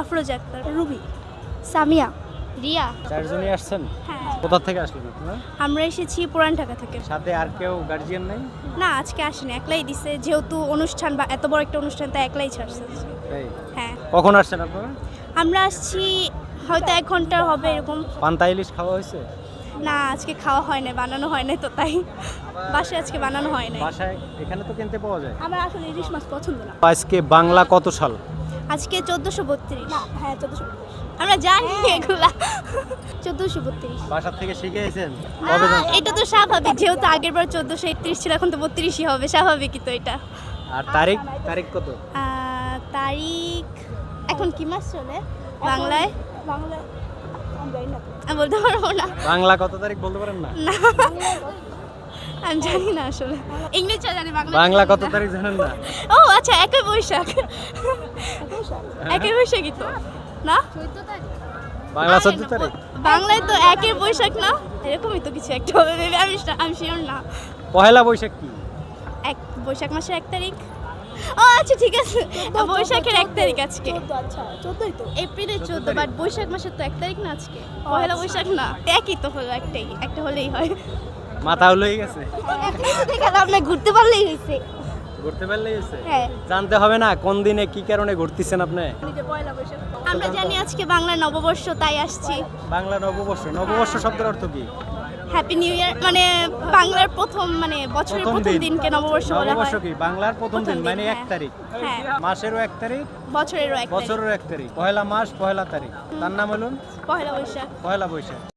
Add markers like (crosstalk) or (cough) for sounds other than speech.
Afroz Akhtar Ruby Samia Riya. চারজনই আসছেন? হ্যাঁ। কোথা থেকে আসলেন আপনারা আমরা এসেছি পুরান ঢাকা থেকে। সাথে আর কেউ গার্জিয়ান নাই? না আজকে আসেনি একলাই দিছে। যেহেতু অনুষ্ঠান বা এত বড় একটা অনুষ্ঠান তাই একলাই ছাড়ছে। হ্যাঁ। কখন আসছেন আপনারা? আমরা আসছি হয়তো এক ঘণ্টা হবে এরকম। পান্তা ইলিশ খাওয়া হয়েছে? না আজকে খাওয়া হয় না বানানো হয় না তো তাই। বাসায় আজকে বানানো হয় না বাসায় এখানে তো কিনতে পাওয়া যায়। আমার আসলে ইলিশ মাছ পছন্দ না। আজকে বাংলা কত সাল? আজকে চোদ্দোশো বত্রিশ। হ্যাঁ চোদ্দোশো আমরা জানি এগুলা। (laughs) চোদ্দোশো বত্রিশ। বাসা থেকে শিখে এসেছেন? এটা তো স্বাভাবিক যেহেতু আগের বার চোদ্দোশো একত্রিশ ছিল এখন তো বত্রিশই হবে স্বাভাবিকই তো এটা। আর তারিখ? তারিখ কত? তারিখ এখন কি মাস চলে? বাংলায়? বাংলায় আমি বলতে পারব না। বাংলা কত তারিখ বলতে পারেন না? না। আমি জানি না আসলে। ইংলিশটা জানি বাংলা বাংলা কত তারিখ জানেন না? ও আচ্ছা একই বৈশাখ। একই বৈশাখই তো। না? বাংলা চোদ্দ তারিখ? বাংলায় তো একই বৈশাখ না? এরকমই তো কিছু একটা হবে ভেবে আমি আমি শিওর না। পহেলা বৈশাখ কি? এক বৈশাখ মাসের এক তারিখ। ও আচ্ছা ঠিক আছে। বৈশাখের এক তারিখ আজকে। আচ্ছা এপ্রিলের চোদ্দ বাট বৈশাখ মাসের তো এক তারিখ না আজকে। পয়লা বৈশাখ না। একই তো হলো একটাই একটা হলেই হয়। মাথা হলেই গেছে। আপনি ঘুরতে পারলেই হয়েছে। ঘুরতে পারলেই গেছে হ্যাঁ। জানতে হবে না কোন দিনে কি কারণে ঘুরতেছেন আপনি? পয়লা আমরা জানি আজকে বাংলা নববর্ষ তাই আসছি। বাংলা নববর্ষ। নববর্ষ শব্দের অর্থ কি? হ্যাপি নিউ ইয়ার মানে বাংলার প্রথম মানে বছরের প্রথম দিনকে নববর্ষ বলা হয়। নববর্ষ কি? বাংলার প্রথম দিন মানে এক হ্যাঁ। তারিখ। হ্যাঁ। মাসেরও এক তারিখ বছরেরও এক তারিখ। বছরের এক তারিখ। পহেলা মাস পহেলা তারিখ। তার নাম হলুন পয়লা বৈশাখ। পহেলা বৈশাখ।